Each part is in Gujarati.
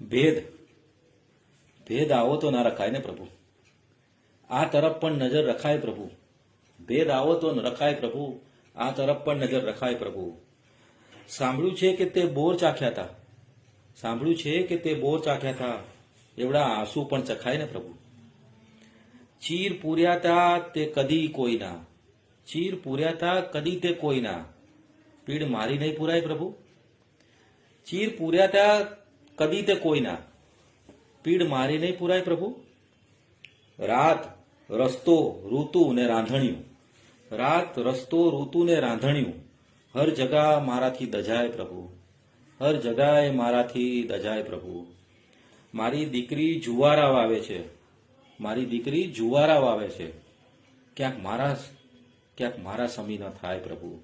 ભેદ. ભેદ આવો તો ના રખાય ને પ્રભુ. આ તરફ પણ નજર રખાય પ્રભુ. ભેદ આવો તો રખાય પ્રભુ. આ તરફ પણ નજર રખાય પ્રભુ. સાંભળ્યું છે કે તે બોર ચાખ્યા હતા સાંભળ્યું છે કે તે બોર ચાખ્યા હતા એવડા આંસુ પણ ચખાય ને પ્રભુ. ચીર પૂર્યા તા તે કદી કોઈના ચીર પૂર્યા તા કદી તે કોઈના પીડ મારી નહીં પૂરાય પ્રભુ. ચીર પૂર્યા તા કદી તે કોઈના પીડ મારી નહીં પુરાય પ્રભુ રાત રસ્તો ઋતુ ને રાંધણિયું રાત રસ્તો ઋતુ ને રાંધણિયું હર જગા મારાથી દજાય પ્રભુ હર જગાએ મારાથી દજાય પ્રભુ મારી દીકરી જુવારા વાવે છે મારી દીકરી જુવારા વાવે છે ક્યાંક મારા ક્યાંક મારા સમી ન થાય પ્રભુ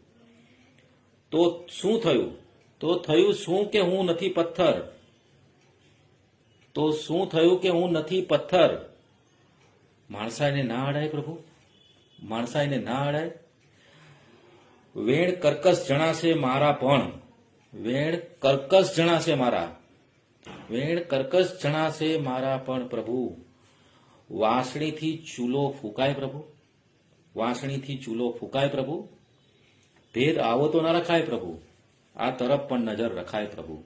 તો શું થયું? તો થયું શું કે હું નથી પથ્થર? તો શું થયું કે હું નથી પથ્થર? માણસાઈને ના અડાય પ્રભુ. માણસાઈને ના અડાય. વેણ કર્કશ જણાશે મારા પણ. વેણ કર્કશ જણાશે મારા. વેણ કર્કશ જણાશે મારા પણ પ્રભુ. વાંસળીથી ચૂલો ફૂંકાય પ્રભુ. વાંસળીથી ચૂલો ફૂંકાય પ્રભુ. ભેદ આવો તો ન રખાય પ્રભુ. આ તરફ પણ નજર રખાય પ્રભુ.